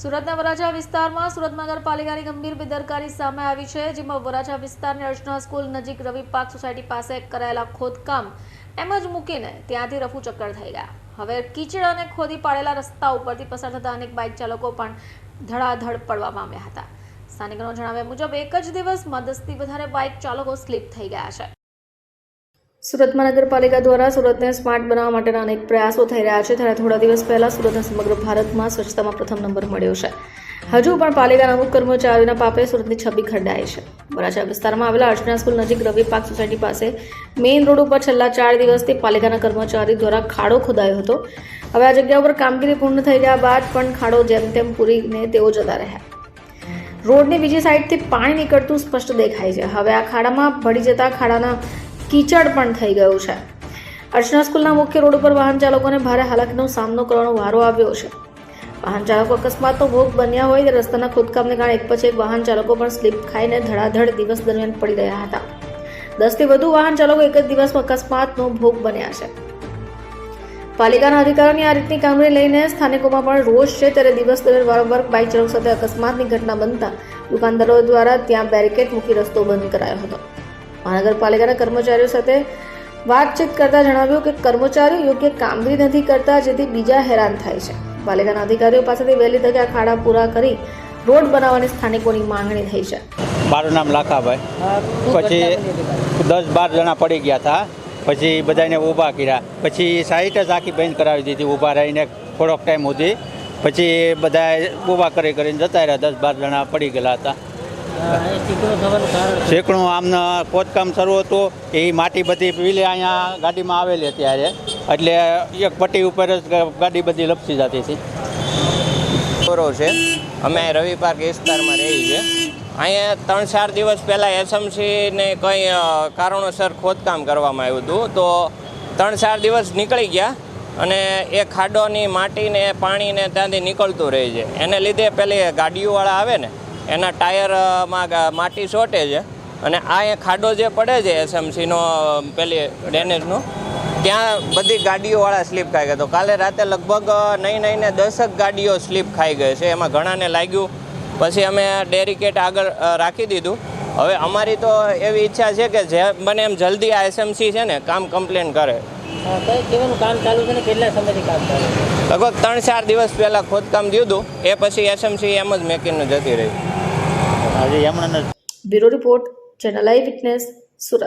સુરતના વરાછા વિસ્તારમાં સુરત નગરપાલિકાની ગંભીર બેદરકારી સામે આવી છે, જેમાં વરાછા વિસ્તારની અર્ચના સ્કૂલ નજીક રવિ પાર્ક સોસાયટી પાસે કરાયેલા ખોદકામ એમ જ મૂકીને ત્યાંથી રફુ ચક્કર થઈ ગયા. હવે કીચડ અને ખોદી પાડેલા રસ્તા ઉપરથી પસાર થતા અનેક બાઇક ચાલકો પણ ધડાધડ પડવા પામ્યા હતા. સ્થાનિકોના જણાવ્યા મુજબ, એક જ દિવસમાં દસથી વધારે બાઇક ચાલકો સ્લીપ થઈ ગયા છે. સુરત મહાનગરપાલિકા દ્વારા સુરતને સ્માર્ટ બનાવવા માટેના અનેક પ્રયાસો થઈ રહ્યા છે, ત્યારે થોડા દિવસ પહેલા સુરતને સમગ્ર ભારતમાં સ્વચ્છતામાં પ્રથમ નંબર મળ્યો છે. હજુ પણ પાલિકાના અમુક કર્મચારીઓના પાપે સુરતની છબી ખરડાય છે. વરાછા વિસ્તારમાં આવેલા અર્ચના સ્કૂલ નજીક રવિ પાર્ક સોસાયટી પાસે મેઇન રોડ ઉપર છેલ્લા ચાર દિવસથી પાલિકાના કર્મચારી દ્વારા ખાડો ખોદાયો હતો. હવે આ જગ્યા ઉપર કામગીરી પૂર્ણ થઈ ગયા બાદ પણ ખાડો જેમ તેમ પૂરીને તેઓ જતા રહ્યા. રોડની બીજી સાઈડથી પાણી નીકળતું સ્પષ્ટ દેખાય છે. હવે આ ખાડામાં ભળી જતા ખાડાના કીચડ પણ થઈ ગયું છે. અર્ચના સ્કૂલના મુખ્ય રોડ ઉપર વાહન ચાલકોને ભારે હાલાકીનો સામનો કરવાનો વારો આવ્યો છે. વાહન ચાલકો અકસ્માતનો ભોગ બન્યા હોય રસ્તાના ખોદકામને કારણે એક પછી એક વાહન ચાલકો પણ સ્લીપ ખાઈને ધડાધડ દિવસ દરમિયાન પડી રહ્યા હતા. દસથી વધુ વાહન ચાલકો એક જ દિવસમાં અકસ્માતનો ભોગ બન્યા છે. પાલિકાના અધિકારીઓની આ રીતની કામગીરી લઈને સ્થાનિકોમાં પણ રોષ છે, ત્યારે દિવસ દરમિયાન વારંવાર બાઇક ચાલક સાથે અકસ્માતની ઘટના બનતા દુકાનદારો દ્વારા ત્યાં બેરિકેડ મૂકી રસ્તો બંધ કરાયો હતો. મહાનગરપાલિકાના કર્મચારીઓ સાથે વાતચીત કરતા જણાવ્યું કે કર્મચારીઓ યોગ્ય કામગીરી નથી કરતા જેથી બીજા હેરાન થાય છે. પાલિકાના અધિકારીઓ પાસેથી વહેલી તકે આ ખાડા પૂરા કરી રોડ બનાવવાની સ્થાનિકોની માંગણી થઈ છે. મારું નામ લાખાભાઈ. પછી દસ બાર જણા પડી ગયા હતા. પછી બધાને ઊભા કર્યા. પછી સાઈટ જ આખી બંધ કરાવી દીધી ઊભા રહીને થોડોક ટાઈમ સુધી. પછી બધા ઊભા કરી કરીને જતા રહ્યા. દસ બાર જણા પડી ગયેલા હતા. શેકણું આમના ખોદકામ શરૂ હતું એ માટી બધી પીલે અહીંયા ગાડીમાં આવેલી અત્યારે. એટલે એક પટ્ટી ઉપર જ ગાડી બધી લપસી જતી હતી. ગૌરવ છે. અમે રવિ પાર્ક વિસ્તારમાં રહી છીએ અહીંયા ત્રણ ચાર દિવસ પહેલાં એસએમસીને કંઈ કારણોસર ખોદકામ કરવામાં આવ્યું હતું. તો ત્રણ ચાર દિવસ નીકળી ગયા અને એ ખાડોની માટીને પાણીને ત્યાંથી નીકળતું રહે છે. એને લીધે પેલી ગાડીઓવાળા આવે ને એના ટાયરમાં માટી ચોટે છે અને આ એ ખાડો જે પડે છે એસએમસીનો પેલી ડેનેજનો ત્યાં બધી ગાડીઓવાળા સ્લીપ ખાઈ ગયા. તો કાલે રાતે લગભગ નહીં નહીં ને દસક ગાડીઓ સ્લીપ ખાઈ ગઈ છે. એમાં ઘણાને લાગ્યું. પછી અમે ડેરીકેટ આગળ રાખી દીધું. હવે અમારી તો એવી ઈચ્છા છે કે જે બને એમ જલ્દી આ એસએમસી છે ને કામ કમ્પ્લેન કરે? લગભગ ત્રણ ચાર દિવસ પહેલાં ખોદકામ દીધું. એ પછી એસએમસી એમ જ મેકિંગનું જતી રહી. આજે હમણાં bureau report channel eye witness Surat.